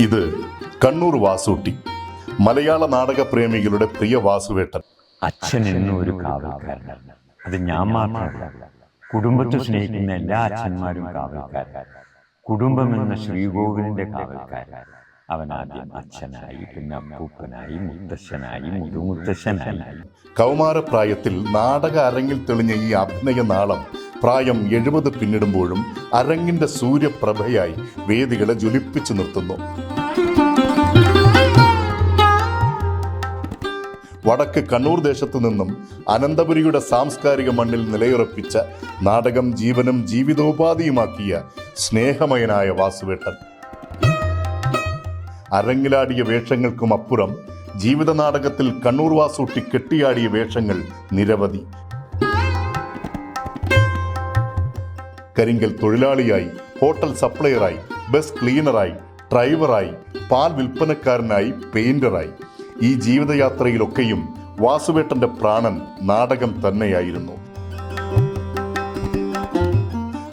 ഇത് കണ്ണൂർ വാസൂട്ടി മലയാള നാടക പ്രേമികളുടെ പ്രിയ വാസുവേട്ടൻ. അച്ഛൻ എന്നും ഒരു അത് ഞാൻ മാത്രമല്ല കുടുംബത്തെ സ്നേഹിക്കുന്ന എല്ലാ അച്ഛന്മാരും കാവൽക്കാരാണ്. കുടുംബം എന്ന ശ്രീകോവിലിന്റെ കാവൽക്കാരൻ അവൻ ആദ്യം അച്ഛനായി പിന്നെ അപ്പൂപ്പനായി മുത്തശ്ശനായി മുതുമുത്തശ്ശനായി. കൗമാരപ്രായത്തിൽ നാടക അരങ്ങിൽ തെളിഞ്ഞ ഈ അഭിനയ നാളം പ്രായം എഴുപത് പിന്നിടുമ്പോഴും അരങ്ങിന്റെ സൂര്യപ്രഭയായി വേദികളെ ജ്വലിപ്പിച്ചു നിർത്തുന്നു. വടക്ക് കണ്ണൂർ ദേശത്തു നിന്നും അനന്തപുരിയുടെ സാംസ്കാരിക മണ്ണിൽ നിലയുറപ്പിച്ച നാടകം ജീവനും ജീവിതോപാധിയുമാക്കിയ സ്നേഹമയനായ വാസുവേട്ടൻ. അരങ്ങിലാടിയ വേഷങ്ങൾക്കും അപ്പുറം ജീവിത നാടകത്തിൽ കണ്ണൂർ വാസൂട്ടി കെട്ടിയാടിയ വേഷങ്ങൾ നിരവധി. കരിങ്കൽ തൊഴിലാളിയായി ഹോട്ടൽ സപ്ലയറായി ബസ് ക്ലീനറായി ഡ്രൈവറായി പാൽ വിൽപ്പനക്കാരനായി പെയിന്ററായി. ഈ ജീവിതയാത്രയിലൊക്കെയും വാസുവേട്ടന്റെ പ്രാണൻ നാടകം തന്നെയായിരുന്നു.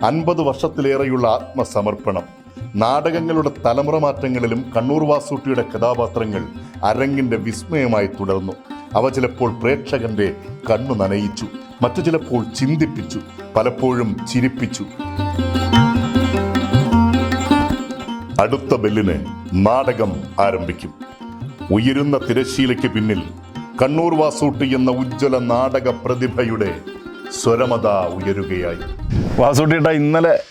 അൻപത് വർഷത്തിലേറെയുള്ള ആത്മസമർപ്പണം. നാടകങ്ങളുടെ തലമുറ മാറ്റങ്ങളിലും കണ്ണൂർ വാസൂട്ടിയുടെ കഥാപാത്രങ്ങൾ അരങ്ങിന്റെ വിസ്മയമായി തുടർന്നു. അവ ചിലപ്പോൾ പ്രേക്ഷകന്റെ കണ്ണു നനയിച്ചു മറ്റു ചിലപ്പോൾ ചിന്തിപ്പിച്ചു പലപ്പോഴും ചിരിപ്പിച്ചു. അടുത്ത ബെല്ലിന് നാടകം ആരംഭിക്കും. ഉയരുന്ന തിരശ്ശീലയ്ക്ക് പിന്നിൽ കണ്ണൂർ വാസൂട്ടി എന്ന ഉജ്ജ്വല നാടക പ്രതിഭയുടെ സ്വരമത ഉയരുകയായി. വാസൂട്ടിയുടെ ഇന്നലെ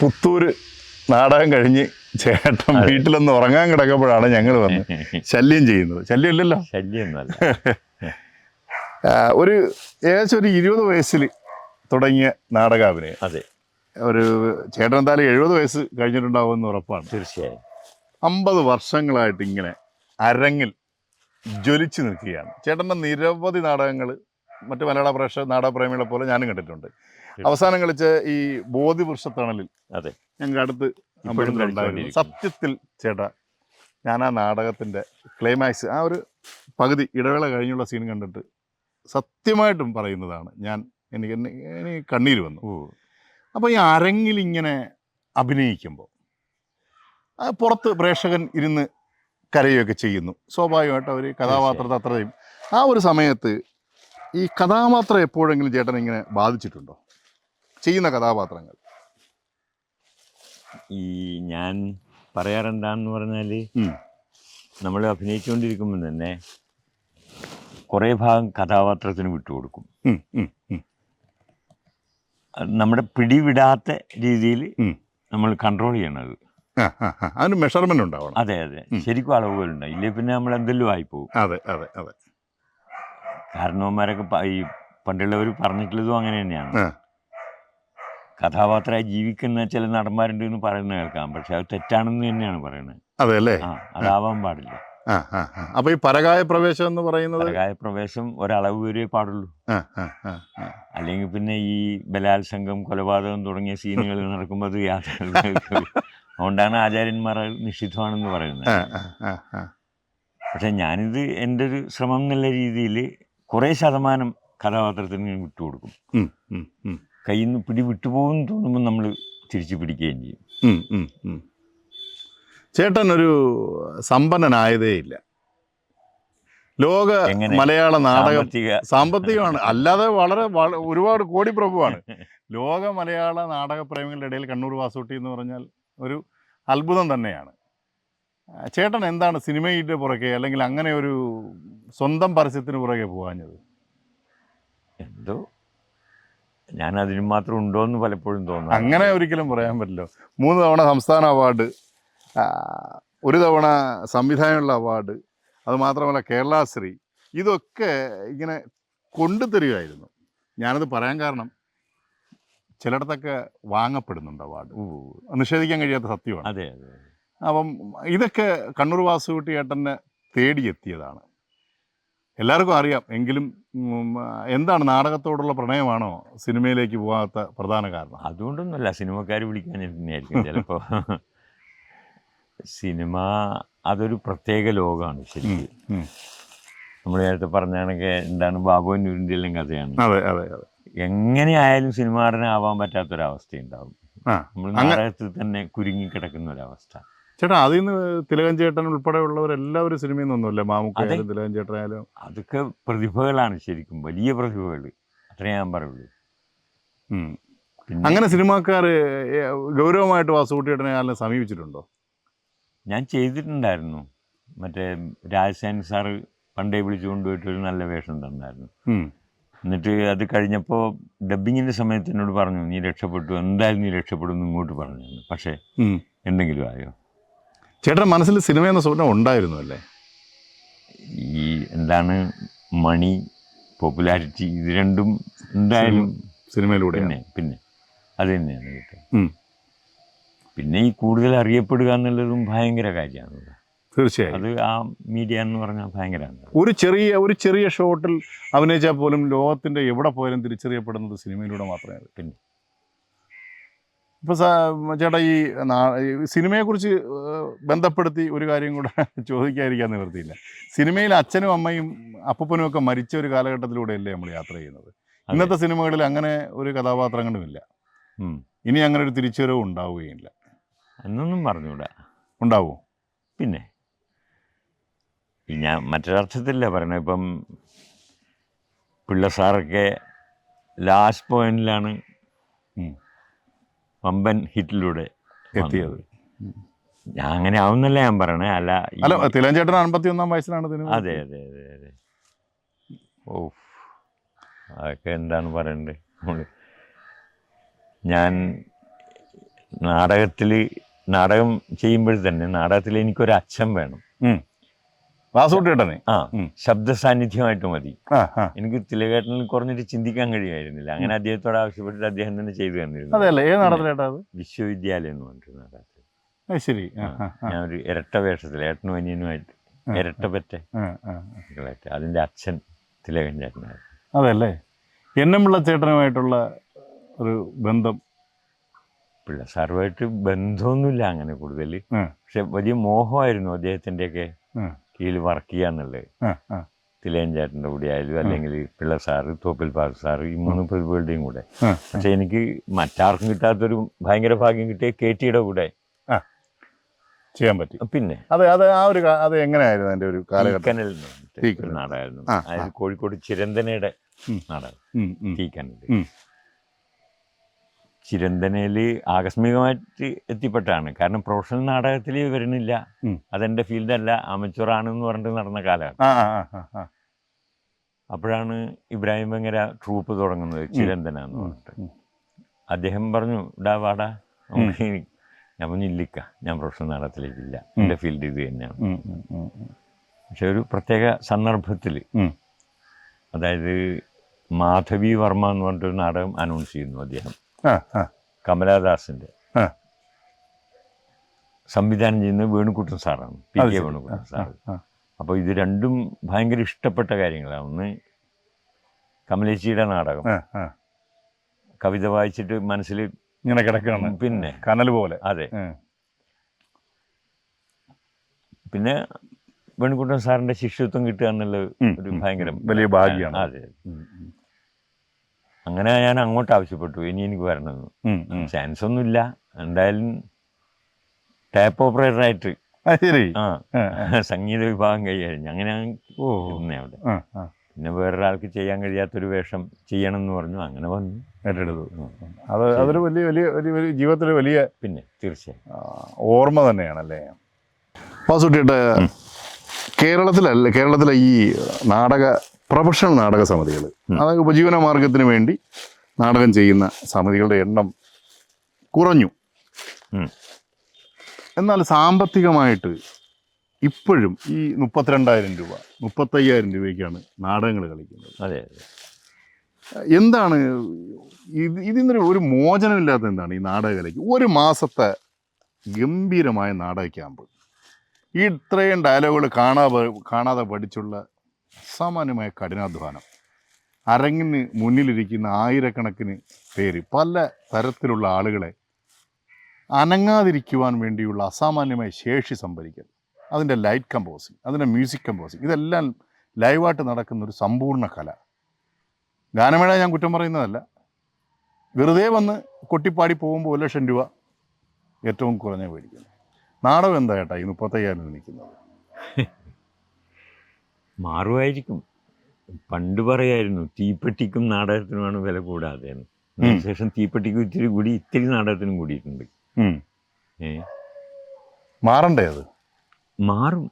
പുത്തൂര് നാടകം കഴിഞ്ഞ് ചേട്ടൻ വീട്ടിലൊന്ന് ഉറങ്ങാൻ കിടക്കുമ്പോഴാണ് ഞങ്ങൾ വന്ന് ശല്യം ചെയ്യുന്നത്. ശല്യം ഇല്ലല്ലോ ഒരു ഏകദേശം ഒരു ഇരുപത് വയസ്സിൽ തുടങ്ങിയ നാടകാഭിനയം. അതെ. ഒരു ചേട്ടൻ എന്തായാലും എഴുപത് വയസ്സ് കഴിഞ്ഞിട്ടുണ്ടാവുമെന്ന് ഉറപ്പാണ്. തീർച്ചയായും. അമ്പത് വർഷങ്ങളായിട്ട് ഇങ്ങനെ അരങ്ങിൽ ജ്വലിച്ചു നിൽക്കുകയാണ്. ചേട്ടന്റെ നിരവധി നാടകങ്ങൾ മറ്റു മലയാള പ്രേക്ഷക നാടകപ്രേമികളെ പോലെ ഞാനും കണ്ടിട്ടുണ്ട്. അവസാനം കളിച്ച ഈ ബോധിവൃക്ഷത്തണലിൽ അതെ. ഞങ്ങൾക്ക് അടുത്ത് സത്യത്തിൽ ചേട്ടാ ഞാൻ ആ നാടകത്തിന്റെ ക്ലൈമാക്സ് ആ ഒരു പകുതി ഇടവേള കഴിഞ്ഞുള്ള സീൻ കണ്ടിട്ട് സത്യമായിട്ടും പറയുന്നതാണ്. ഞാൻ എനിക്ക് എനിക്ക് കണ്ണീര് വന്നു. അപ്പോൾ ഈ അരങ്ങിൽ ഇങ്ങനെ അഭിനയിക്കുമ്പോൾ പുറത്ത് പ്രേക്ഷകൻ ഇരുന്ന് കരയുകയൊക്കെ ചെയ്യുന്നു. സ്വാഭാവികമായിട്ട് അവർ കഥാപാത്രത്തെ അത്രയും ആ ഒരു സമയത്ത് ഈ കഥാപാത്രം എപ്പോഴെങ്കിലും ചേട്ടൻ ഇങ്ങനെ ബാധിച്ചിട്ടുണ്ടോ? ചെയ്യുന്ന കഥാപാത്രങ്ങൾ. ഈ ഞാൻ പറയാറെന്താന്ന് പറഞ്ഞാൽ. നമ്മൾ അഭിനയിച്ചുകൊണ്ടിരിക്കുമ്പോൾ തന്നെ കുറേ ഭാഗം കഥാപാത്രത്തിന് വിട്ടുകൊടുക്കും. നമ്മുടെ പിടിവിടാത്ത രീതിയിൽ നമ്മൾ കൺട്രോൾ ചെയ്യണത്. അതിന് മെഷർമെന്റ് ഉണ്ടാവണം. അതെ അതെ. ശരിക്കും അളവുകളുണ്ട്. ഇല്ലേ പിന്നെ നമ്മൾ എന്തെല്ലാം ആയിപ്പോവും. അതെ അതെ അതെ. കാരണവന്മാരൊക്കെ ഈ പണ്ടുള്ളവർ പറഞ്ഞിട്ടുള്ളതും അങ്ങനെ തന്നെയാണ്. കഥാപാത്രമായി ജീവിക്കുന്ന ചില നടന്മാരുണ്ട് എന്ന് പറയുന്നത് കേൾക്കാം. പക്ഷെ അത് തെറ്റാണെന്ന് തന്നെയാണ് പറയുന്നത്. അതെ അല്ലേ? ആ അതാവാൻ പാടില്ല. അപ്പൊ ഈ പരകായ പ്രവേശം എന്ന് പറയുന്നത്? പരകായ പ്രവേശം ഒരളവ് വരെ പാടുള്ളൂ. അല്ലെങ്കിൽ പിന്നെ ഈ ബലാത്സംഗം കൊലപാതകം തുടങ്ങിയ സീനുകൾ നടക്കുമ്പോൾ അത് യാത്ര അതുകൊണ്ടാണ് ആചാര്യന്മാർ നിഷിദ്ധമാണെന്ന് പറയുന്നത്. പക്ഷെ ഞാനിത് എന്റെ ഒരു ശ്രമം എന്നുള്ള രീതിയിൽ കുറേ ശതമാനം കഥാപാത്രത്തിന് വിട്ടുകൊടുക്കും. കയ്യിൽ നിന്ന് പിടി വിട്ടുപോകും തോന്നുമ്പോൾ നമ്മൾ തിരിച്ചു പിടിക്കുകയും ചെയ്യും. ചേട്ടൻ ഒരു സമ്പന്നനായതേ ഇല്ല. ലോക മലയാള നാടകം സാമ്പത്തികമാണ്. അല്ലാതെ വളരെ ഒരുപാട് കോടി പ്രഭുവാണ് ലോക മലയാള നാടക പ്രേമികളുടെ ഇടയിൽ കണ്ണൂർ വാസൂട്ടി എന്ന് പറഞ്ഞാൽ ഒരു അത്ഭുതം തന്നെയാണ്. ചേട്ടൻ എന്താണ് സിനിമയുടെ പുറകെ അല്ലെങ്കിൽ അങ്ങനെ ഒരു സ്വന്തം പരസ്യത്തിന് പുറകെ പോകാഞ്ഞത്? എന്തോ ഞാൻ അതിന് മാത്രം ഉണ്ടോ എന്ന് പലപ്പോഴും തോന്നുന്നു അങ്ങനെ ഒരിക്കലും പറയാൻ പറ്റില്ല. മൂന്ന് തവണ സംസ്ഥാന അവാർഡ് ഒരു തവണ സംവിധാനമുള്ള അവാർഡ് അത് മാത്രമല്ല കേരളാശ്രീ ഇതൊക്കെ ഇങ്ങനെ കൊണ്ടുതരികയായിരുന്നു. ഞാനത് പറയാൻ കാരണം ചിലയിടത്തൊക്കെ വാങ്ങപ്പെടുന്നുണ്ട് അവാർഡ്. നിഷേധിക്കാൻ കഴിയാത്ത സത്യമാണ്. അതെ അതെ. അപ്പം ഇതൊക്കെ കണ്ണൂർ വാസുകുട്ടി ഏട്ടനെ തേടിയെത്തിയതാണ്. എല്ലാവർക്കും അറിയാം. എങ്കിലും എന്താണ് നാടകത്തോടുള്ള പ്രണയമാണോ സിനിമയിലേക്ക് പോകാത്ത പ്രധാന കാരണം? അതുകൊണ്ടൊന്നുമല്ല. സിനിമക്കാർ വിളിക്കാൻ തന്നെയായിരിക്കും. ചിലപ്പോൾ സിനിമ അതൊരു പ്രത്യേക ലോകമാണ് ശരിക്കും. നമ്മൾ നേരത്തെ പറഞ്ഞാണെങ്കിൽ എന്താണ്? ബാബുവിൻ എല്ലാം കഥയാണ്. അതെ അതെ അതെ. എങ്ങനെയായാലും സിനിമാടനാവാൻ പറ്റാത്തൊരവസ്ഥയുണ്ടാവും. നമ്മൾ നാടകത്തിൽ തന്നെ കുരുങ്ങി കിടക്കുന്ന ഒരവസ്ഥ ചേട്ടാ അതിൽ നിന്ന് തിലകൻ ചേട്ടൻ ഉൾപ്പെടെയുള്ളവരെല്ലാവരും സിനിമയിൽ നിന്നൊന്നുമില്ല? മാമുക്കായാലും തിലകൻ ചേട്ടനായാലും അതൊക്കെ പ്രതിഭകളാണ് ശരിക്കും. വലിയ പ്രതിഭകൾ അത്രേ ഞാൻ പറയുള്ളൂ. അങ്ങനെ സിനിമാക്കാർ ഗൗരവമായിട്ട് വാസുകുട്ടിയേട്ടനെ ആരെല്ലാം സമീപിച്ചിട്ടുണ്ടോ? ഞാൻ ചെയ്തിട്ടുണ്ടായിരുന്നു. മറ്റേ രാജസേൻ സാറ് പണ്ടേ വിളിച്ചു കൊണ്ടുപോയിട്ട് ഒരു നല്ല വേഷം തന്നായിരുന്നു. എന്നിട്ട് അത് കഴിഞ്ഞപ്പോൾ ഡബ്ബിങ്ങിന്റെ സമയത്ത് എന്നോട് പറഞ്ഞു നീ രക്ഷപ്പെട്ടു. എന്തായാലും നീ രക്ഷപ്പെടും എന്ന് ഇങ്ങോട്ട് പറഞ്ഞു പക്ഷേ എന്തെങ്കിലും ആയോ? ചേട്ടൻ മനസ്സിൽ സിനിമ എന്ന സ്വപ്നം ഉണ്ടായിരുന്നു അല്ലേ? ഈ എന്താണ് മണി പോപ്പുലാരിറ്റി ഇത് രണ്ടും എന്തായാലും സിനിമയിലൂടെ തന്നെ പിന്നെ അത് തന്നെയാണ് കേട്ടോ. പിന്നെ ഈ കൂടുതൽ അറിയപ്പെടുക എന്നുള്ളതും ഭയങ്കര കാര്യമാണ്. തീർച്ചയായും. അത് ആ മീഡിയ എന്ന് പറഞ്ഞാൽ ഭയങ്കരമാണ്. ഒരു ചെറിയ ഒരു ചെറിയ ഷോട്ടിൽ അഭിനയിച്ചാൽ പോലും ലോകത്തിന്റെ എവിടെ പോയാലും തിരിച്ചറിയപ്പെടുന്നത് സിനിമയിലൂടെ മാത്രമേ. പിന്നെ. ഇപ്പൊ സാ- ചേട്ടാ ഈ സിനിമയെ കുറിച്ച് സിനിമയെക്കുറിച്ച് ബന്ധപ്പെടുത്തി ഒരു കാര്യം കൂടെ ചോദിക്കാതിരിക്കാൻ നിവൃത്തിയില്ല. സിനിമയിൽ അച്ഛനും അമ്മയും അപ്പനും ഒക്കെ മരിച്ച ഒരു കാലഘട്ടത്തിലൂടെയല്ലേ നമ്മൾ യാത്ര ചെയ്യുന്നത്. ഇന്നത്തെ സിനിമകളിൽ അങ്ങനെ ഒരു കഥാപാത്രങ്ങളുമില്ല. ഇനി അങ്ങനെ ഒരു തിരിച്ചുവരവ് ഉണ്ടാവുകയില്ല. എന്നൊന്നും പറഞ്ഞുകൂടാ. ഉണ്ടാവുമോ പിന്നെ? ഞാൻ മറ്റൊരർത്ഥത്തിലല്ല പറയണത് ഇപ്പം പിള്ള സാറൊക്കെ ലാസ്റ്റ് പോയിന്റിലാണ്. വമ്പൻ ഹിറ്റിലൂടെ എത്തിയത്. ഞാൻ അങ്ങനെ ആവുന്നല്ല ഞാൻ പറയണേ. അല്ല അല്ല തിലഞ്ചേട്ടൻ അൻപത്തി ഒന്നാം വയസ്സിലാണ് അതെ അതെ അതെ അതെ. ഓ അതൊക്കെ എന്താണ് പറയണ്ടത് ഞാൻ നാടകത്തിൽ നാടകം ചെയ്യുമ്പോൾ തന്നെ നാടകത്തിൽ എനിക്കൊരു അച്ഛൻ വേണം വാസുകുട്ടിയേട്ടനെ ആ. ശബ്ദ സാന്നിധ്യമായിട്ട് മതി. എനിക്ക് തിലകേട്ടനിൽ കുറഞ്ഞിട്ട് ചിന്തിക്കാൻ കഴിയുമായിരുന്നില്ല. അങ്ങനെ അദ്ദേഹത്തോട് ആവശ്യപ്പെട്ടിട്ട് അദ്ദേഹം തന്നെ ചെയ്തു തന്നിരുന്നു. അതെ അല്ലേ ഏത് നാടകത്തിലേട്ടാ അത്? വിശ്വവിദ്യാലയം എന്ന് പറഞ്ഞിട്ട് നാടകത്തിൽ ശരി. ഒരു ഇരട്ട വേഷത്തിൽ ഏട്ടനും അനിയനുമായിട്ട്. ഇരട്ട പറ്റ. ആ, ആ. അതിന്റെ അച്ഛൻ തിലകൻ ചേട്ടനായിരുന്നു അതല്ലേ എന്നമ്പിള്ള ചേട്ടനുമായിട്ടുള്ള ഒരു ബന്ധം. പിള്ള സാറുമായിട്ട് ബന്ധമൊന്നുമില്ല അങ്ങനെ കൂടുതൽ പക്ഷെ വലിയ മോഹമായിരുന്നു അദ്ദേഹത്തിന്റെയൊക്കെ. കീഴിൽ വർക്ക് ചെയ്യാന്നുള്ളത് എന്നുള്ളത് തിലയൻ ചേട്ടന്റെ കൂടെ ആയാലും അല്ലെങ്കിൽ പിള്ള സാറ് തോപ്പിൽ പാർ സാറ് ഈ മൂന്ന് പ്രതിഭകളുടെയും കൂടെ. പക്ഷെ എനിക്ക് മറ്റാർക്കും കിട്ടാത്തൊരു ഭയങ്കര ഭാഗ്യം കിട്ടിയ കെ ടിയുടെ കൂടെ. ചെയ്യാൻ പറ്റി. പിന്നെ. അതെ അത് ആ ഒരു അത് എങ്ങനെയായിരുന്നു എന്റെ ഒരു കാലഘട്ടം? നാടായിരുന്നു. കോഴിക്കോട് ചിരന്തനയുടെ നാടായിരുന്നു. തീക്കനൽ. ചിരന്തനയിൽ ആകസ്മികമായിട്ട് എത്തിപ്പെട്ടാണ്. കാരണം പ്രൊഫഷണൽ നാടകത്തിൽ വരുന്നില്ല അതെന്റെ ഫീൽഡല്ല. അമച്ചുറാണ് എന്ന് പറഞ്ഞിട്ട് നടന്ന കാലമാണ്. അപ്പോഴാണ് ഇബ്രാഹിം വെങ്ങര ട്രൂപ്പ് തുടങ്ങുന്നത് ചിരന്തന എന്ന് പറഞ്ഞിട്ട്. അദ്ദേഹം പറഞ്ഞു ഇടാ വാടാ നമുക്ക് ഞാൻ പറഞ്ഞു ഇല്ലിക്ക. ഞാൻ പ്രൊഫഷണൽ നാടകത്തിലേക്കില്ല. എന്റെ ഫീൽഡ് ഇത് തന്നെയാണ്. പക്ഷെ ഒരു പ്രത്യേക സന്ദർഭത്തിൽ അതായത് മാധവി വർമ്മ എന്ന് പറഞ്ഞിട്ടൊരു നാടകം അനൗൺസ് ചെയ്യുന്നു അദ്ദേഹം. ആ. സംവിധാനം ചെയ്യുന്നത് വേണുക്കുട്ടൻ സാറാണ്. P K. വേണുക്കുട്ടൻ സാർ. അപ്പോൾ ഇത് രണ്ടും ഭയങ്കര ഇഷ്ടപ്പെട്ട കാര്യങ്ങളാണ്. ഒന്ന് കമലേച്ചിയുടെ നാടകം. കവിത വായിച്ചിട്ട് മനസ്സിൽ ഇങ്ങനെ കിടക്കുകയാണ്. പിന്നെ. കനൽ പോലെ. അതെ. പിന്നെ വേണുക്കുട്ടൻ സാറിന്റെ ശിഷ്യത്വം കിട്ടുക എന്നുള്ള ഒരു ഭയങ്കര വലിയ ഭാഗ്യമാണ്. അതെ. അങ്ങനെ ഞാൻ അങ്ങോട്ട് ആവശ്യപ്പെട്ടു. ഇനി എനിക്ക് വരണമെന്ന്. ചാൻസ് ഒന്നുമില്ല. എന്തായാലും ടാപ്പ് ഓപ്പറേറ്ററായിട്ട് ആയിട്ട്. ശരി. ആ. സംഗീത വിഭാഗം കൈകാര്യം അങ്ങനെ ഞാൻ ഓ. അവിടെ. പിന്നെ വേറൊരാൾക്ക് ചെയ്യാൻ കഴിയാത്തൊരു വേഷം ചെയ്യണം എന്ന് പറഞ്ഞു. അങ്ങനെ വന്നു. ഏറ്റെടുത്തു. അത് അതൊരു വലിയ വലിയ ഒരു വലിയ ജീവിതത്തിൽ വലിയ പിന്നെ തീർച്ചയായും. ഓർമ്മ തന്നെയാണല്ലേ? വാസുട്ടിയുടെ കേരളത്തിലല്ല കേരളത്തിലെ ഈ നാടക പ്രൊഫഷണൽ നാടക സമിതികൾ അതായത് ഉപജീവന മാർഗത്തിന് വേണ്ടി നാടകം ചെയ്യുന്ന സമിതികളുടെ എണ്ണം കുറഞ്ഞു. എന്നാൽ സാമ്പത്തികമായിട്ട് ഇപ്പോഴും ഈ മുപ്പത്തിരണ്ടായിരം രൂപ മുപ്പത്തയ്യായിരം രൂപയ്ക്കാണ് നാടകങ്ങൾ കളിക്കുന്നത്. അതെ അതെ. എന്താണ് ഇത് ഇതിന്നൊരു ഒരു മോചനമില്ലാത്ത എന്താണ് ഈ നാടകകലയ്ക്ക്? ഒരു മാസത്തെ ഗംഭീരമായ നാടക ക്യാമ്പ്. ഈ ഇത്രയും ഡയലോഗുകൾ കാണാതെ കാണാതെ പഠിച്ചുള്ള അസാമാന്യമായ കഠിനാധ്വാനം. അരങ്ങിന് മുന്നിലിരിക്കുന്ന ആയിരക്കണക്കിന് പേര് പല തരത്തിലുള്ള ആളുകളെ അനങ്ങാതിരിക്കുവാൻ വേണ്ടിയുള്ള അസാമാന്യമായ ശേഷി സംഭരിക്കൽ. അതിന്റെ ലൈറ്റ് കമ്പോസിങ് അതിന്റെ മ്യൂസിക് കമ്പോസിങ് ഇതെല്ലാം ലൈവായിട്ട് നടക്കുന്ന ഒരു സമ്പൂർണ കല. ഗാനമേള ഞാൻ കുറ്റം പറയുന്നതല്ല. വെറുതെ വന്ന് കൊട്ടിപ്പാടി പോകുമ്പോൾ ഒരു ലക്ഷം രൂപ ഏറ്റവും കുറഞ്ഞ മേടിക്കുന്നത് നാടകം എന്താ ചേട്ടാ ഈ മുപ്പത്തയ്യായിരം നിൽക്കുന്നത്? മാറുമായിരിക്കും. പണ്ട് പറയായിരുന്നു തീപ്പെട്ടിക്കും നാടകത്തിനുമാണ് വില കൂടാതെ ശേഷം. അതിനുശേഷം തീപ്പെട്ടിക്കും ഇത്തിരി കൂടി ഇത്തിരി നാടകത്തിനും കൂടിയിട്ടുണ്ട്. ഏ? മാറണ്ടേ അത്? മാറും.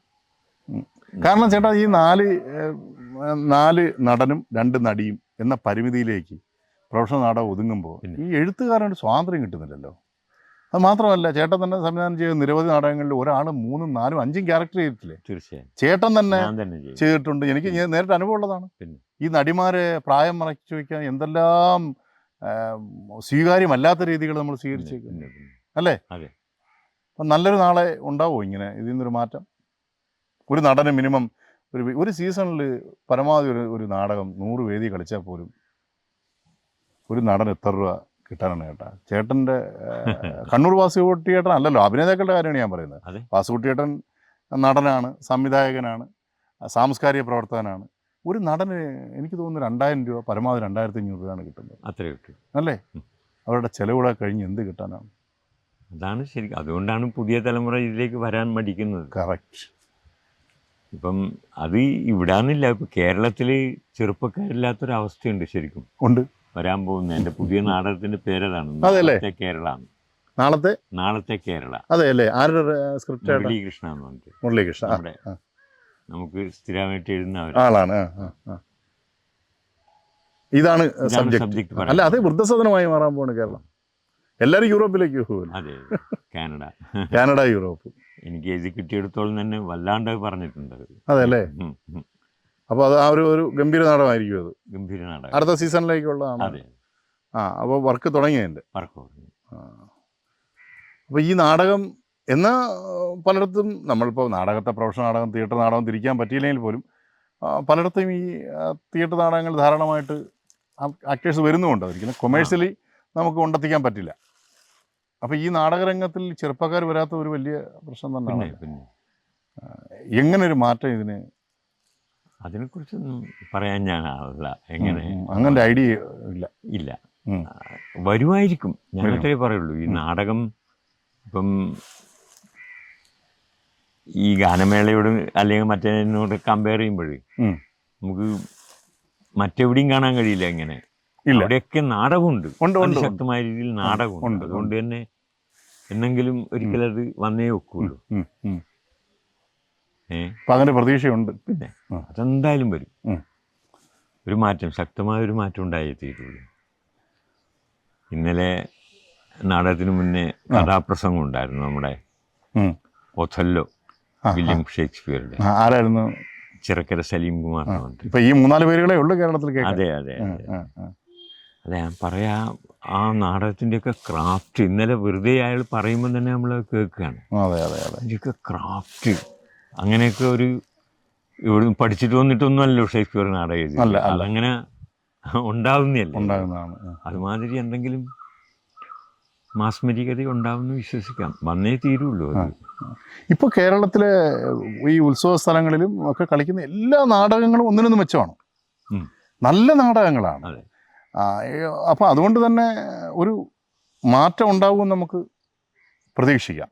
കാരണം ചേട്ടാ ഈ നാല് നാല് നടനും രണ്ട് നടിയും എന്ന പരിമിതിയിലേക്ക് പ്രൊഫഷണൽ നാടകം ഒതുങ്ങുമ്പോൾ. ഈ എഴുത്തുകാരനൊരു സ്വാതന്ത്ര്യം കിട്ടുന്നില്ലല്ലോ. അത് മാത്രമല്ല ചേട്ടൻ തന്നെ സംവിധാനം ചെയ്ത നിരവധി നാടകങ്ങളിൽ ഒരാൾ മൂന്നും നാലും അഞ്ചും ക്യാരക്ടർ ചെയ്തിട്ടില്ലേ? തീർച്ചയായും. ചേട്ടൻ തന്നെ ചെയ്തിട്ടുണ്ട്. എനിക്ക് നേരിട്ട് അനുഭവം ഉള്ളതാണ്. പിന്നെ. ഈ നടിമാരെ പ്രായം മറച്ചു വയ്ക്കാൻ എന്തെല്ലാം സ്വീകാര്യമല്ലാത്ത രീതികൾ നമ്മൾ സ്വീകരിച്ചേക്കുന്നു. അല്ലേ. അപ്പം നല്ലൊരു നാളെ ഉണ്ടാവുമോ ഇങ്ങനെ? ഇതിൽ നിന്നൊരു മാറ്റം? ഒരു നടന് മിനിമം ഒരു ഒരു സീസണിൽ പരമാവധി ഒരു ഒരു നാടകം നൂറ് വേദി കളിച്ചാൽ പോലും ഒരു നടൻ എത്ര രൂപ കിട്ടാനാണ് ചേട്ടാ ചേട്ടന്റെ കണ്ണൂർ വാസുകുട്ടി ചേട്ടൻ അല്ലല്ലോ അഭിനേതാക്കളുടെ കാര്യമാണ് ഞാൻ പറയുന്നത്. വാസുകുട്ടി ചേട്ടൻ നടനാണ് സംവിധായകനാണ് സാംസ്കാരിക പ്രവർത്തകനാണ്. ഒരു നടന് എനിക്ക് തോന്നുന്നു രണ്ടായിരം രൂപ പരമാവധി രണ്ടായിരത്തി അഞ്ഞൂറ് രൂപയാണ് കിട്ടുന്നത്. അത്രേ കിട്ടും അല്ലേ? അവരുടെ ചെലവുകളെ കഴിഞ്ഞ് എന്ത് കിട്ടാനാണ്? അതാണ് ശരി അതുകൊണ്ടാണ് പുതിയ തലമുറ ഇതിലേക്ക് വരാൻ മടിക്കുന്നത്. കറക്റ്റ് ഇപ്പം അത് ഇവിടാന്നില്ല ഇപ്പം കേരളത്തിൽ ചെറുപ്പക്കാരില്ലാത്തൊരവസ്ഥയുണ്ട് ശരിക്കും. ഉണ്ട്. വരാൻ പോകുന്ന എന്റെ പുതിയ നാടകത്തിന്റെ പേരതാണ് അതെല്ലേ? നാളത്തെ കേരള നാളത്തെ? നാളത്തെ കേരള. അതെ അല്ലേ? ആരുടെ സ്ക്രിപ്റ്റ് മുരളീകൃഷ്ണ എന്ന് പറഞ്ഞിട്ട്. മുരളീകൃഷ്ണ. നമ്മുടെ നമുക്ക് സ്ഥിരമായിട്ട് എഴുതുന്ന ആളാണ്. ഇതാണ് സബ്ജക്ട് അല്ല അത് വൃദ്ധസദനമായി മാറാൻ പോണ് കേരളം. എല്ലാവരും യൂറോപ്പിലേക്ക് പോകുമല്ലോ അതെ കാനഡ. Canada Europe. എനിക്ക് എഴുതി കിട്ടിയെടുത്തോളം തന്നെ വല്ലാണ്ട് പറഞ്ഞിട്ടുണ്ട് അവർ. അപ്പോൾ അത് ആ ഒരു ഒരു ഗംഭീര നാടകമായിരിക്കും അത്. ഗംഭീര നാടകം. അടുത്ത സീസണിലേക്കുള്ളതാണ്. അതെ ആ അപ്പോൾ വർക്ക് തുടങ്ങിയതിന്റെ തുടങ്ങി. അപ്പോൾ ഈ നാടകം എന്ന പലയിടത്തും നമ്മളിപ്പോൾ നാടകത്തെ പ്രൊഫഷണൽ നാടകം തിയേറ്റർ നാടകം തിരിക്കാൻ പറ്റിയില്ലെങ്കിൽ പോലും ആ, പലയിടത്തും ഈ ആ, തിയേറ്റർ നാടകങ്ങൾ ധാരാളമായിട്ട് ആക്ടേഴ്സ് വരുന്നുമുണ്ട്. ഒരിക്കലും കൊമേഴ്ഷ്യലി നമുക്ക് കൊണ്ടെത്തിക്കാൻ പറ്റില്ല. അപ്പോൾ ഈ നാടകരംഗത്തിൽ ചെറുപ്പക്കാർ വരാത്ത ഒരു വലിയ പ്രശ്നം പിന്നെ തന്നെയാണ്. പിന്നെ എങ്ങനെ ഒരു മാറ്റം ഇതിന് അതിനെക്കുറിച്ചൊന്നും പറയാൻ ഞാൻ ആളല്ല എങ്ങനെ. അങ്ങനത്തെ ഐഡിയ ഇല്ല. ഇല്ല. വരുമായിരിക്കും. ഞാൻ അത്രേ പറയുള്ളൂ. ഈ നാടകം ഇപ്പം ഈ ഗാനമേളയോട് അല്ലെങ്കിൽ മറ്റേതിനോട് കമ്പയർ ചെയ്യുമ്പോൾ നമുക്ക് മറ്റെവിടെയും കാണാൻ കഴിയില്ല ഇങ്ങനെ അവിടെയൊക്കെ നാടകമുണ്ട്. ശക്തമായ രീതിയിൽ നാടകമുണ്ട്. അതുകൊണ്ട് തന്നെ എന്നെങ്കിലും ഒരിക്കലും അത് വന്നേ ഒക്കുള്ളൂ. ഏ അപ്പം അങ്ങനെ പ്രതീക്ഷയുണ്ട്. പിന്നെ അതെന്തായാലും വരും. ഒരു മാറ്റം ശക്തമായ ഒരു മാറ്റം ഉണ്ടായേ തീരുള്ളൂ ഇന്നലെ നാടകത്തിന് മുന്നേ കഥാപ്രസംഗം ഉണ്ടായിരുന്നു നമ്മുടെ. ഒഥല്ലോ വില്യം ഷേക്സ്പിയറുടെ. ആരായിരുന്നു? ചിറക്കര സലീം കുമാർ ഇപ്പൊ ഈ മൂന്നാൽ പേരുകളെ ഉള്ളു കേരളത്തിൽ അതെ അതെ അതെ. ഞാൻ പറയാ ആ നാടകത്തിന്റെയൊക്കെ ക്രാഫ്റ്റ് ഇന്നലെ വെറുതെ അയാൾ പറയുമ്പോൾ തന്നെ നമ്മൾ കേൾക്കുകയാണ്. അതെ അതെ അതെ. ക്രാഫ്റ്റ്. അങ്ങനെയൊക്കെ ഒരു ഇവിടെ പഠിച്ചിട്ട് വന്നിട്ടൊന്നുമല്ലോ ഷേക്സ്പിയർ നാടകം. അല്ല, അല്ല. അതങ്ങനെ ഉണ്ടാവുന്നതല്ല ഉണ്ടാകുന്നതാണ്. അതുമാതിരി എന്തെങ്കിലും മാസ്മരികത ഉണ്ടാവുമെന്ന് വിശ്വസിക്കാം വന്നേ തീരുള്ളൂ അത് ഇപ്പൊ കേരളത്തിലെ ഈ ഉത്സവ സ്ഥലങ്ങളിലും ഒക്കെ കളിക്കുന്ന എല്ലാ നാടകങ്ങളും ഒന്നിനൊന്ന് മെച്ചമാണ് ഉം. നല്ല നാടകങ്ങളാണ് അതെ. ആ, ഏ- അപ്പൊ അതുകൊണ്ട് തന്നെ ഒരു മാറ്റം ഉണ്ടാവുമെന്ന് നമുക്ക് പ്രതീക്ഷിക്കാം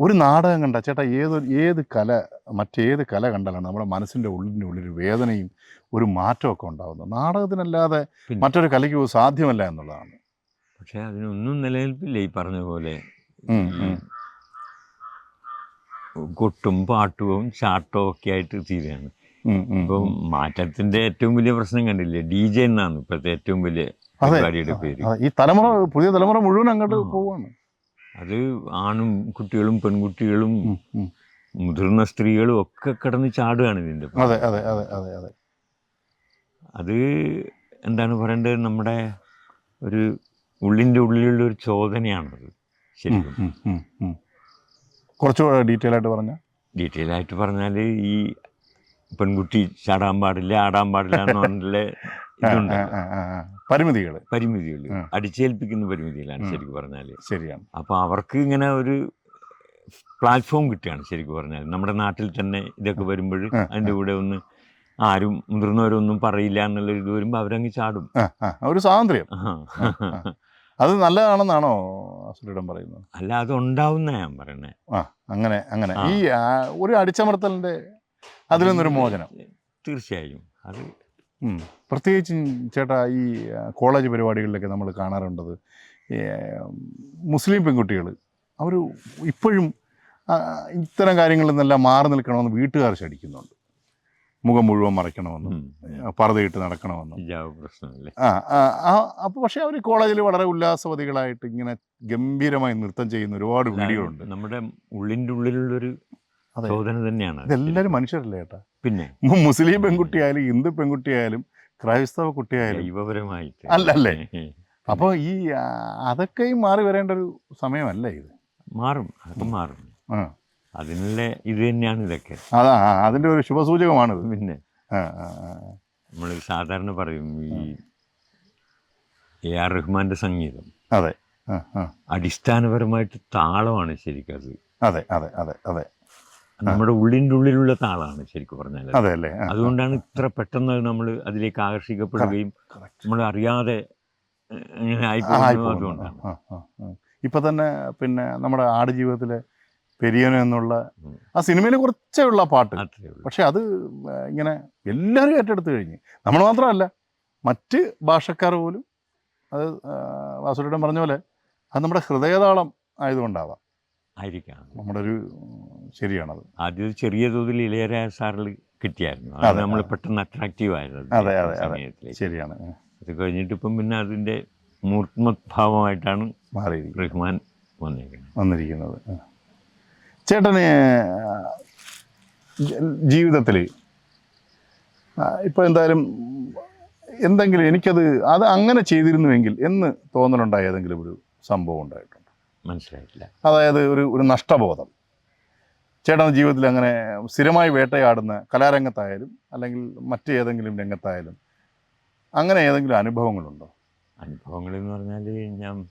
ഒരു നാടകം കണ്ട ചേട്ടാ ഏതൊരു ഏത് കല മറ്റേത് കല കണ്ടാലാണ് നമ്മുടെ മനസ്സിന്റെ ഉള്ളിന്റെ ഉള്ളിൽ വേദനയും ഒരു മാറ്റമൊക്കെ ഉണ്ടാകുന്നത് നാടകത്തിനല്ലാതെ. മറ്റൊരു കലയ്ക്ക് സാധ്യമല്ല എന്നുള്ളതാണ്. പക്ഷേ അതിനൊന്നും നിലനിൽപ്പില്ല ഈ പറഞ്ഞ പോലെ. കൊട്ടും പാട്ടും ചാട്ടവും ഒക്കെ ആയിട്ട് തീരുകയാണ്. ഇപ്പം മാറ്റത്തിന്റെ ഏറ്റവും വലിയ പ്രശ്നം കണ്ടില്ലേ? ഡി ജെ എന്നാണ് ഇപ്പോഴത്തെ ഏറ്റവും വലിയ പരിപാടിയുടെ പേര്. ഈ തലമുറ പുതിയ തലമുറ മുഴുവൻ അങ്ങോട്ട് പോവാണ്. അത് ആണും കുട്ടികളും പെൺകുട്ടികളും. മുതിർന്ന സ്ത്രീകളും ഒക്കെ കിടന്ന് ചാടുകയാണ് ഇതിന്റെ അതെ അതെ അതെ അതെ അതെ. അത് എന്താണ് പറയേണ്ടത്? നമ്മുടെ ഒരു ഉള്ളിന്റെ ഉള്ളിലുള്ള ഒരു ചോദനയാണത് ശരിക്കും. കുറച്ചുകൂടെ ഡീറ്റെയിൽ ആയിട്ട് പറഞ്ഞ? ഡീറ്റെയിൽ ആയിട്ട് പറഞ്ഞാൽ ഈ പെൺകുട്ടി ചാടാൻ പാടില്ല ആടാൻ പാടില്ല എന്ന് പറഞ്ഞിട്ടുള്ള ഇതുണ്ട് പരിമിതികൾ പരിമിതികൾ. അടിച്ചേൽപ്പിക്കുന്ന പരിമിതികളാണ്. ശരിക്കും പറഞ്ഞാൽ ശരിയാണ്. അപ്പോൾ അവർക്ക് ഇങ്ങനെ ഒരു പ്ലാറ്റ്ഫോം കിട്ടുകയാണ് ശരിക്കും പറഞ്ഞാൽ നമ്മുടെ നാട്ടിൽ തന്നെ ഇതൊക്കെ വരുമ്പോൾ അതിന്റെ കൂടെ ഒന്ന് ആരും മുതിർന്നവരൊന്നും പറയില്ല എന്നുള്ള ഇത് വരുമ്പോൾ അവരങ്ങ് ചാടും. ഒരു സ്വാതന്ത്ര്യം. അത് നല്ലതാണെന്നാണോ അസുലിടം പറയുന്നത്? അല്ല അത് ഉണ്ടാവുന്ന ഞാൻ പറയണേ. ആ. അങ്ങനെ അങ്ങനെ. ഈ ഒരു അടിച്ചമർത്തലിന്റെ അതിൽ നിന്നൊരു മോചനം. തീർച്ചയായും. അത്. പ്രത്യേകിച്ചും ചേട്ടാ ഈ കോളേജ് പരിപാടികളിലൊക്കെ നമ്മൾ കാണാറുണ്ടത് മുസ്ലിം പെൺകുട്ടികൾ അവർ ഇപ്പോഴും ഇത്തരം കാര്യങ്ങളിൽ നിന്നെല്ലാം മാറി നിൽക്കണമെന്ന് വീട്ടുകാർ ശടിക്കുന്നുണ്ട് മുഖം മുഴുവൻ മറയ്ക്കണമെന്നും പറതയിട്ട് നടക്കണമെന്നും. പ്രശ്നമല്ലേ? ആ അപ്പോൾ പക്ഷേ അവർ കോളേജിൽ വളരെ ഉല്ലാസവതികളായിട്ട് ഇങ്ങനെ ഗംഭീരമായി നൃത്തം ചെയ്യുന്ന ഒരുപാട് വീഡിയോകളുണ്ട് നമ്മുടെ ഉള്ളിന്റെ ഉള്ളിലുള്ളൊരു. ചോദന തന്നെയാണ്. ഇതെല്ലാവരും മനുഷ്യരല്ലേ ഏട്ടാ? പിന്നെ? മുസ്ലിം പെൺകുട്ടിയായാലും ഹിന്ദു പെൺകുട്ടിയായാലും ക്രൈസ്തവ കുട്ടിയായാലും ദൈവപരമായിട്ട് അല്ലല്ലേ അപ്പോൾ ഈ അതൊക്കെ അതൊക്കെയും മാറി വരേണ്ട ഒരു സമയമല്ല ഇത്? മാറും അത് മാറും. അതിനുള്ള ഇത് തന്നെയാണ് ഇതൊക്കെ. അതാ അതിന്റെ അതിന്റെ ഒരു ശുഭസൂചകമാണ് പിന്നെ. നമ്മൾ സാധാരണ പറയും ഈ എ ആർ റഹ്മാന്റെ സംഗീതം. അതെ. അടിസ്ഥാനപരമായിട്ട് താളമാണ് ശരിക്കും അത് അതെ അതെ അതെ അതെ. നമ്മുടെ ഉള്ളിന്റെ ഉള്ളിലുള്ള താളാണ് ശരിക്കും പറഞ്ഞാൽ അത്. അതെ അല്ലേ അതുകൊണ്ടാണ് ഇത്ര പെട്ടെന്ന് നമ്മൾ അതിലേക്ക് ആകർഷിക്കപ്പെടുകയും നമ്മൾ അറിയാതെ. അതുകൊണ്ടാണ്. ഇപ്പൊ തന്നെ പിന്നെ നമ്മുടെ ആടുജീവിതത്തിലെ പെരിയനോ എന്നുള്ള ആ സിനിമയിൽ കുറച്ചേ ഉള്ള പാട്ട്. പക്ഷെ അത് ഇങ്ങനെ എല്ലാവരും ഏറ്റെടുത്ത് കഴിഞ്ഞ്. നമ്മൾ മാത്രമല്ല മറ്റ് ഭാഷക്കാർ പോലും അത് വാസുരേട്ടൻ പറഞ്ഞ പോലെ അത് നമ്മുടെ ഹൃദയതാളം ആയതുകൊണ്ടാവാം. ആയിരിക്കാം നമ്മുടെ ഒരു ശരിയാണത്. ആദ്യം ചെറിയ തോതിൽ ഇളയരാജ സാറിൽ കിട്ടിയായിരുന്നു. അത് നമ്മൾ പെട്ടെന്ന് അട്രാക്റ്റീവ് ആയിരുന്നു അതെ, അതെ, അതെ. ശരിയാണ്. അത് കഴിഞ്ഞിട്ട് ഇപ്പം പിന്നെ അതിന്റെ മൂർത്തിമത്ഭാവമായിട്ടാണ് മാറി റഹ്മാൻ വന്നിരിക്കുന്നത്. വന്നിരിക്കുന്നത്. ചേട്ടന് ജീവിതത്തിൽ ഇപ്പോൾ എന്തായാലും എന്തെങ്കിലും എനിക്കത് അത് അങ്ങനെ ചെയ്തിരുന്നുവെങ്കിൽ എന്ന് തോന്നലുണ്ടായ ഏതെങ്കിലും ഒരു സംഭവം ഉണ്ടായിട്ടുണ്ട്? മനസ്സിലായിട്ടില്ല. അതായത് ഒരു ഒരു നഷ്ടബോധം. ചേട്ടൻ ജീവിതത്തിൽ അങ്ങനെ സ്ഥിരമായി വേട്ടയാടുന്ന കലാരംഗത്തായാലും അല്ലെങ്കിൽ മറ്റേതെങ്കിലും രംഗത്തായാലും അങ്ങനെ ഏതെങ്കിലും അനുഭവങ്ങളുണ്ടോ? അനുഭവങ്ങൾ എന്ന് പറഞ്ഞാൽ ഞാൻ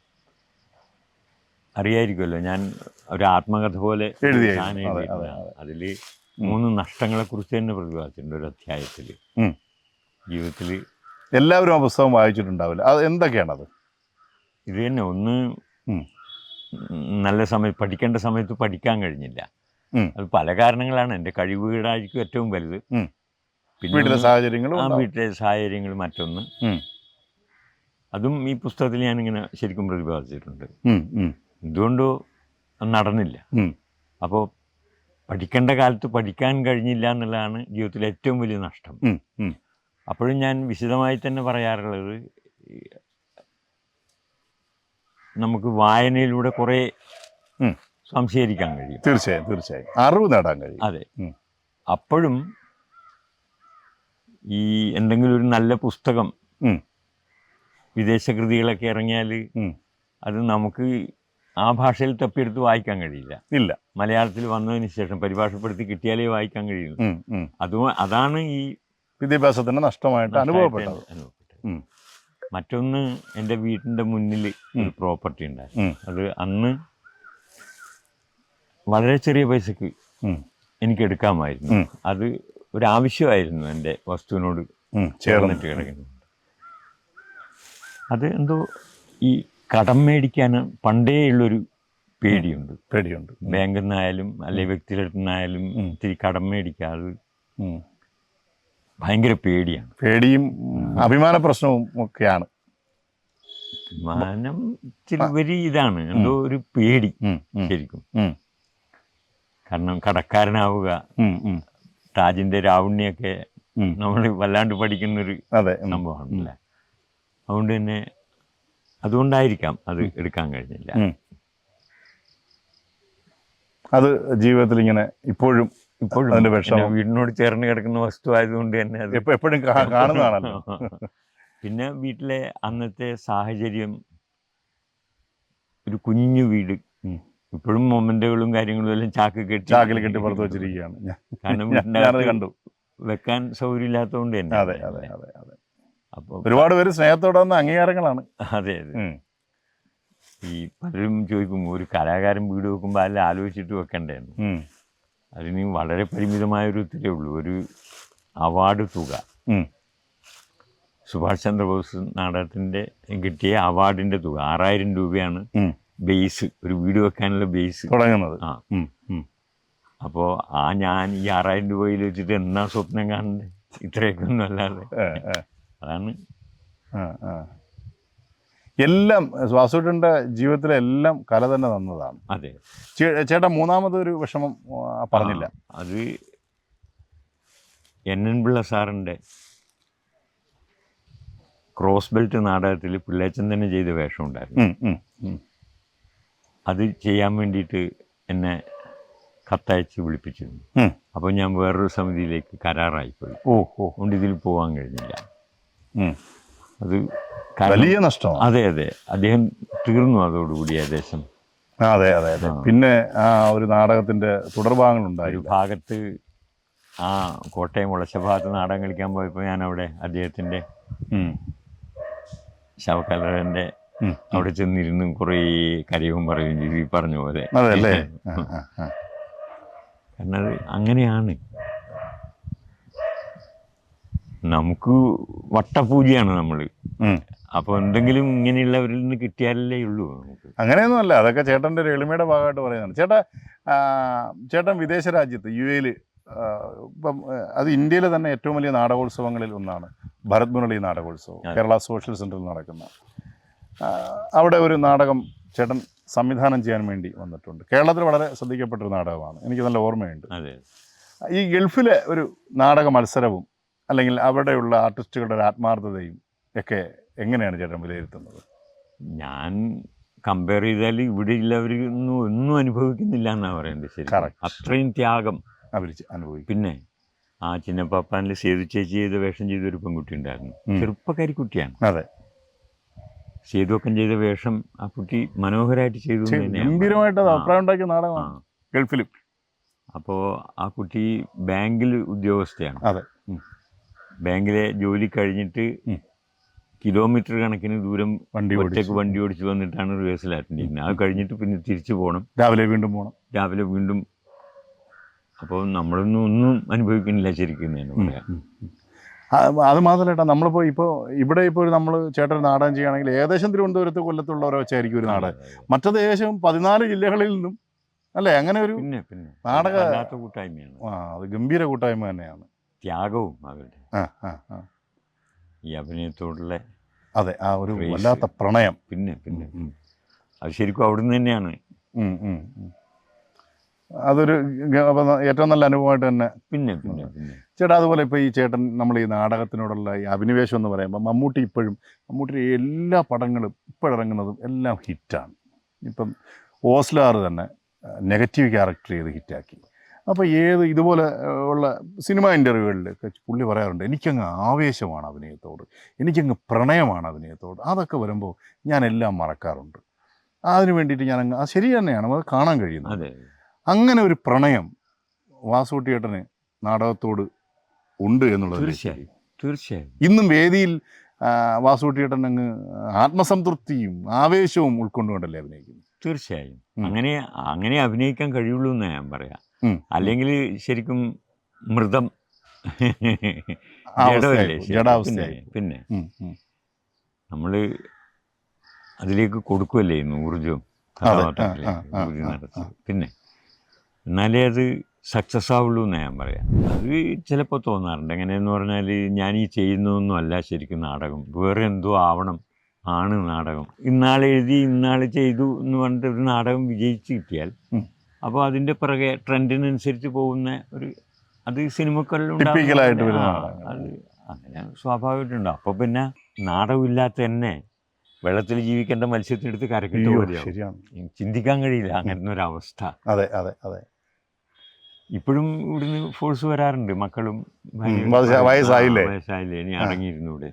അറിയായിരിക്കുമല്ലോ. ഞാൻ ഒരു ആത്മകഥ പോലെ എഴുതിയ എഴുതിയായിരുന്നു. സാധനം അതെ, എഴുതിയിരുന്നതാണ്. അതെ, അതിൽ മൂന്ന് നഷ്ടങ്ങളെക്കുറിച്ച് തന്നെ പ്രതിപാദിച്ചിട്ടുണ്ട് ഒരു അധ്യായത്തിൽ ജീവിതത്തിൽ എല്ലാവരും ആ പുസ്തകം വായിച്ചിട്ടുണ്ടാവില്ല. അത് എന്തൊക്കെയാണത്? ഇത് തന്നെ ഒന്ന്. നല്ല സമയത്ത് പഠിക്കേണ്ട സമയത്ത് പഠിക്കാൻ കഴിഞ്ഞില്ല. അത് പല കാരണങ്ങളാണ്. എന്റെ കഴിവുകളായിരിക്കും ഏറ്റവും വലുത്. പിന്നെ വീട്ടിലെ സാഹചര്യങ്ങളും ആ. വീട്ടിലെ സാഹചര്യങ്ങൾ മറ്റൊന്ന്. അതും ഈ പുസ്തകത്തിൽ ഞാനിങ്ങനെ ശരിക്കും പ്രതിപാദിച്ചിട്ടുണ്ട്. എന്തുകൊണ്ടോ നടന്നില്ല. അപ്പോൾ പഠിക്കേണ്ട കാലത്ത് പഠിക്കാൻ കഴിഞ്ഞില്ല എന്നുള്ളതാണ് ജീവിതത്തിലെ ഏറ്റവും വലിയ നഷ്ടം. അപ്പോഴും ഞാൻ വിശദമായി തന്നെ പറയാറുള്ളത് നമുക്ക് വായനയിലൂടെ കുറേ സംശയിക്കാൻ സംശീകരിക്കാൻ കഴിയും. തീർച്ചയായും തീർച്ചയായും. അറിവ് നേടാൻ കഴിയും. അതെ. അപ്പോഴും ഈ എന്തെങ്കിലും ഒരു നല്ല പുസ്തകം. വിദേശ കൃതികളൊക്കെ ഇറങ്ങിയാൽ അത് നമുക്ക് ആ ഭാഷയിൽ തപ്പിയെടുത്ത് വായിക്കാൻ കഴിയില്ല. ഇല്ല. മലയാളത്തിൽ വന്നതിന് ശേഷം പരിഭാഷപ്പെടുത്തി കിട്ടിയാലേ വായിക്കാൻ കഴിയുള്ളൂ. ഉം. അതാണ് ഈ വിദ്യാഭ്യാസത്തിന്റെ നഷ്ടമായിട്ട് അനുഭവപ്പെട്ടത്. അനുഭവപ്പെട്ടത്. മറ്റൊന്ന് എന്റെ വീടിന്റെ മുന്നിൽ ഒരു പ്രോപ്പർട്ടി ഉണ്ടായിരുന്നു. അത് അന്ന് വളരെ ചെറിയ പൈസക്ക് എനിക്ക് എടുക്കാമായിരുന്നു. അത് ഒരു ആവശ്യമായിരുന്നു എന്റെ വസ്തുവിനോട് ചേർന്നിട്ട് കിടക്കുന്നത്. അത് എന്തോ ഈ കടം മേടിക്കാൻ പണ്ടേ ഉള്ളൊരു പേടിയുണ്ട്. പേടിയുണ്ട്. ബാങ്കിൽ നിന്നായാലും അല്ലെങ്കിൽ വ്യക്തികളിൽ നിന്നായാലും. ഇത്തിരി കടം മേടിക്കാതെ. ഭയങ്കര പേടിയാണ് പേടിയും അഭിമാന പ്രശ്നവും ഒക്കെയാണ്. ചിലവരി ഇതാണ്. എന്തോ ഒരു പേടി ശരിക്കും. കാരണം കടക്കാരനാവുക താജിന്റെ രാവണ്യൊക്കെ. നമ്മൾ വല്ലാണ്ട് പഠിക്കുന്നൊരു സംഭവമാണല്ലേ? അതുകൊണ്ട് തന്നെ അതുകൊണ്ടായിരിക്കാം അത് എടുക്കാൻ കഴിഞ്ഞില്ല. അത് ജീവിതത്തിൽ ഇങ്ങനെ ഇപ്പോഴും ഇപ്പോഴും അതിന്റെ എന്റെ വിഷമം. വീടിനോട് ചേർന്ന് കിടക്കുന്ന വസ്തു ആയതുകൊണ്ട് തന്നെ അത് എപ്പോഴും കാണുന്നതാണല്ലോ. പിന്നെ വീട്ടിലെ അന്നത്തെ സാഹചര്യം ഒരു കുഞ്ഞു വീട്. ഇപ്പോഴും മൊമെന്റുകളും കാര്യങ്ങളും എല്ലാം ചാക്ക് കെട്ടി ചാക്കിൽ കെട്ടി പുറത്ത് വെച്ചിരിക്കുകയാണ്. കാരണം കണ്ടു. വെക്കാൻ സൗകര്യം ഇല്ലാത്തതുകൊണ്ട് തന്നെ. അതെ അതെ അതെ അതെ. അപ്പോൾ ഒരുപാട് പേര് സ്നേഹത്തോടെ വന്ന അംഗീകാരങ്ങളാണ്. അതെ അതെ. ഈ പലരും ചോദിക്കും ഒരു കലാകാരൻ വീട് വെക്കുമ്പോൾ അല്ല ആലോചിച്ചിട്ട് വെക്കണ്ടേന്ന്. അതിന് വളരെ പരിമിതമായ ഒരു ഉത്തരവേ ഉള്ളൂ. ഒരു അവാർഡ് തുക. സുഭാഷ് ചന്ദ്രബോസ് നാടകത്തിന്റെ കിട്ടിയ അവാർഡിന്റെ തുക. ആറായിരം രൂപയാണ് ബേസ് ഒരു വീട് വെക്കാനുള്ള ബേസ് തുടങ്ങുന്നത്. ആ. അപ്പോൾ ആ ഞാൻ ഈ ആറായിരം രൂപയിൽ വെച്ചിട്ട് എന്നാ സ്വപ്നം കാണണ്ടേ ഇത്രയൊക്കെ ഒന്നും അല്ലാതെ. അതാണ് ആ, ആ. എല്ലാം വാസുട്ടന്റെ ജീവിതത്തിലെ എല്ലാം കല തന്നെ തന്നതാണ്. അതെ. ചേട്ടൻ മൂന്നാമത് ഒരു വിഷമം പറഞ്ഞില്ല. അത് എൻ എൻ പിള്ള സാറിന്റെ ക്രോസ് ബെൽറ്റ് നാടകത്തിൽ പിള്ളേച്ചൻ തന്നെ ചെയ്ത വേഷം ഉണ്ടായിരുന്നു. അത് ചെയ്യാൻ വേണ്ടിയിട്ട് എന്നെ കത്തയച്ച് വിളിപ്പിച്ചിരുന്നു. അപ്പോൾ ഞാൻ വേറൊരു സമിതിയിലേക്ക് കരാറായിപ്പോയി ഓ ഓ അതുകൊണ്ട് ഇതിൽ പോകാൻ കഴിഞ്ഞില്ല. അത് വലിയ നഷ്ടമാണ്. അതെ അതെ. അദ്ദേഹം തീർന്നു അതോടുകൂടി ഏകദേശം. അതെ അതെ അതെ. പിന്നെ ആ ഒരു നാടകത്തിന്റെ തുടർഭാഗങ്ങൾ ഒരു ഭാഗത്ത് ആ കോട്ടയം ഉളച്ച ഭാഗത്ത് നാടകം കളിക്കാൻ പോയപ്പോൾ ഞാൻ അവിടെ അദ്ദേഹത്തിന്റെ ശവക്കലറിന്റെ. അവിടെ ചെന്നിരുന്നു കുറേ കരയവും പറയുകയും ചെയ്തു. ഈ പറഞ്ഞ പോലെ. അതല്ലേ. കാരണം അങ്ങനെയാണ്. നമുക്ക് വട്ടപൂജയാണ് നമ്മൾ. അപ്പോൾ എന്തെങ്കിലും ഇങ്ങനെയുള്ളവരിൽ നിന്ന് കിട്ടിയാലേ ഉള്ളൂ നമുക്ക്. അങ്ങനെയൊന്നും അല്ല അതൊക്കെ ചേട്ടന്റെ ഒരു എളിമയുടെ ഭാഗമായിട്ട് പറയുന്നതാണ്. ചേട്ടാ ചേട്ടൻ വിദേശ രാജ്യത്ത് യു എയിൽ ഇപ്പം അത് ഇന്ത്യയിലെ തന്നെ ഏറ്റവും വലിയ നാടകോത്സവങ്ങളിൽ ഒന്നാണ് ഭരത് മുരളി നാടകോത്സവം കേരള സോഷ്യൽ സെന്ററിൽ നടക്കുന്ന. അവിടെ ഒരു നാടകം ചേട്ടൻ സംവിധാനം ചെയ്യാൻ വേണ്ടി വന്നിട്ടുണ്ട്. കേരളത്തിൽ വളരെ ശ്രദ്ധിക്കപ്പെട്ടൊരു നാടകമാണ്. എനിക്ക് നല്ല ഓർമ്മയുണ്ട്. അതെ. ഈ ഗൾഫിലെ ഒരു നാടക മത്സരവും അല്ലെങ്കിൽ അവിടെയുള്ള ആർട്ടിസ്റ്റുകളുടെ ഒരു ആത്മാർത്ഥതയും ഒക്കെ എങ്ങനെയാണ് ചേട്ടൻ വിലയിരുത്തുന്നത്? ഞാൻ കമ്പയർ ചെയ്താൽ ഇവിടെ ഉള്ളവരൊന്നും ഒന്നും അനുഭവിക്കുന്നില്ല എന്നാണ് പറയുന്നത്. ശരി. അത്രയും ത്യാഗം. അവർ അനുഭവിക്കും. പിന്നെ ആ ചിന്നപ്പാപ്പാനിൽ സേതു ചേച്ചി ചെയ്ത വേഷം ചെയ്ത ഒരു പെൺകുട്ടി ഉണ്ടായിരുന്നു. ചെറുപ്പക്കാരി കുട്ടിയാണ്. അതെ. സേതുവക്കം ചെയ്ത വേഷം ആ കുട്ടി മനോഹരമായിട്ട് ചെയ്തു ഗംഭീരമായിട്ട് അഭിപ്രായം ഉണ്ടാക്കിയ നാടകമാണ്. ഗൾഫിലും. അപ്പോൾ ആ കുട്ടി ബാങ്കിൽ ഉദ്യോഗസ്ഥയാണ്. അതെ. ബാങ്കിലെ ജോലി കഴിഞ്ഞിട്ട് കിലോമീറ്റർ കണക്കിന് ദൂരം വണ്ടി ഒറ്റയ്ക്ക് വണ്ടി ഓടിച്ച് വന്നിട്ടാണ് റിഹേഴ്സൽ അറ്റൻഡ് ചെയ്യുന്നത് അത് കഴിഞ്ഞിട്ട് പിന്നെ തിരിച്ചു പോകണം രാവിലെ വീണ്ടും പോകണം രാവിലെ വീണ്ടും അപ്പോൾ നമ്മളൊന്നും ഒന്നും അനുഭവിക്കുന്നില്ല ശരിക്കും അത് മാത്രമല്ല നമ്മളിപ്പോൾ ഇപ്പോൾ ഇവിടെ ഇപ്പോൾ നമ്മൾ ചേട്ടൻ നാടകം ചെയ്യുകയാണെങ്കിൽ ഏകദേശം തിരുവനന്തപുരത്ത് കൊല്ലത്തുള്ളവരെ വെച്ചായിരിക്കും ഒരു നാടകം. മറ്റത് ഏകദേശം പതിനാല് ജില്ലകളിൽ നിന്നും അല്ലേ? അങ്ങനെ ഒരു പിന്നെ പിന്നെ. നാടക- കൂട്ടായ്മയാണ്. ആ അത് ഗംഭീര കൂട്ടായ്മ തന്നെയാണ്. ത്യാഗവും അവരുടെ ഈ അഭിനയത്തോടുള്ള അതെ ആ ഒരു വല്ലാത്ത പ്രണയം. പിന്നെ പിന്നെ. അത് ശരിക്കും അവിടുന്ന് തന്നെയാണ്. അതൊരു ഏറ്റവും നല്ല അനുഭവമായിട്ട് തന്നെ. പിന്നെ പിന്നെ പിന്നെ. ചേട്ടാ അതുപോലെ ഇപ്പോൾ ഈ ചേട്ടൻ നമ്മൾ ഈ നാടകത്തിനോടുള്ള ഈ അഭിനിവേശം എന്ന് പറയുമ്പോൾ മമ്മൂട്ടി ഇപ്പോഴും മമ്മൂട്ടിയുടെ എല്ലാ പടങ്ങളും ഇപ്പോഴിറങ്ങുന്നതും എല്ലാം ഹിറ്റാണ്. ഇപ്പം ഓസ്ലാർ തന്നെ നെഗറ്റീവ് ക്യാരക്ടർ ചെയ്ത് ഹിറ്റാക്കി. അപ്പോൾ ഏത് ഇതുപോലെ ഉള്ള സിനിമ ഇന്റർവ്യൂകളിലൊക്കെ പുള്ളി പറയാറുണ്ട് എനിക്കങ്ങ് ആവേശമാണ് അഭിനയത്തോട് എനിക്കങ്ങ് പ്രണയമാണ് അഭിനയത്തോട്. അതൊക്കെ വരുമ്പോൾ ഞാൻ എല്ലാം മറക്കാറുണ്ട്. അതിന് വേണ്ടിയിട്ട് ഞാൻ അങ്ങ് അത് ശരി തന്നെയാണ് അത് കാണാൻ കഴിയുന്നത് അതെ. അങ്ങനെ ഒരു പ്രണയം വാസുകുട്ടിയേട്ടന് നാടകത്തോട് ഉണ്ട് എന്നുള്ളത് തീർച്ചയായും തീർച്ചയായും. ഇന്നും വേദിയിൽ വാസൂട്ടിയേട്ടൻ അങ്ങ് ആത്മസംതൃപ്തിയും ആവേശവും ഉൾക്കൊണ്ടുകൊണ്ടല്ലേ അഭിനയിക്കുന്നത്? തീർച്ചയായും. അങ്ങനെ അങ്ങനെ അഭിനയിക്കാൻ കഴിയുള്ളൂ എന്ന് ഞാൻ പറയാം. അല്ലെങ്കിൽ ശരിക്കും മൃതം. പിന്നെ-. നമ്മൾ അതിലേക്ക് കൊടുക്കുമല്ലേ ഇന്ന് ഊർജം പിന്നെ എന്നാലേ അത് സക്സസ് ആവുള്ളൂ എന്ന് ഞാൻ പറയാം. അത് ചിലപ്പോൾ തോന്നാറുണ്ട്. എങ്ങനെയെന്ന് പറഞ്ഞാൽ ഞാൻ ഈ ചെയ്യുന്നതൊന്നും അല്ല ശരിക്കും നാടകം. വേറെ എന്തോ ആവണം ആണ് നാടകം. ഇന്നാൾ എഴുതി ഇന്നാൾ ചെയ്തു എന്ന് പറഞ്ഞിട്ട് ഒരു നാടകം വിജയിച്ച് കിട്ടിയാൽ. അപ്പോൾ അതിന്റെ പിറകെ ട്രെൻഡിനനുസരിച്ച് പോകുന്ന ഒരു അത് നാടകങ്ങൾ. അത് അങ്ങനെ സ്വാഭാവികമായിട്ടുണ്ട്. അപ്പോൾ പിന്നെ നാടകമില്ലാത്ത തന്നെ വെള്ളത്തിൽ ജീവിക്കേണ്ട മത്സ്യത്തിനെടുത്ത് കരക്കിട്ട് ശരിയാണ്. ചിന്തിക്കാൻ കഴിയില്ല. അങ്ങനത്തെ ഒരു അവസ്ഥ അതെ അതെ അതെ. ഇപ്പോഴും ഇവിടുന്ന് ഫോഴ്സ് വരാറുണ്ട്. മക്കളും വയസ്സ- വയസ്സായില്ലേ? വയസ്സായില്ലേ? ഇനി. അടങ്ങിയിരുന്നൂടെ.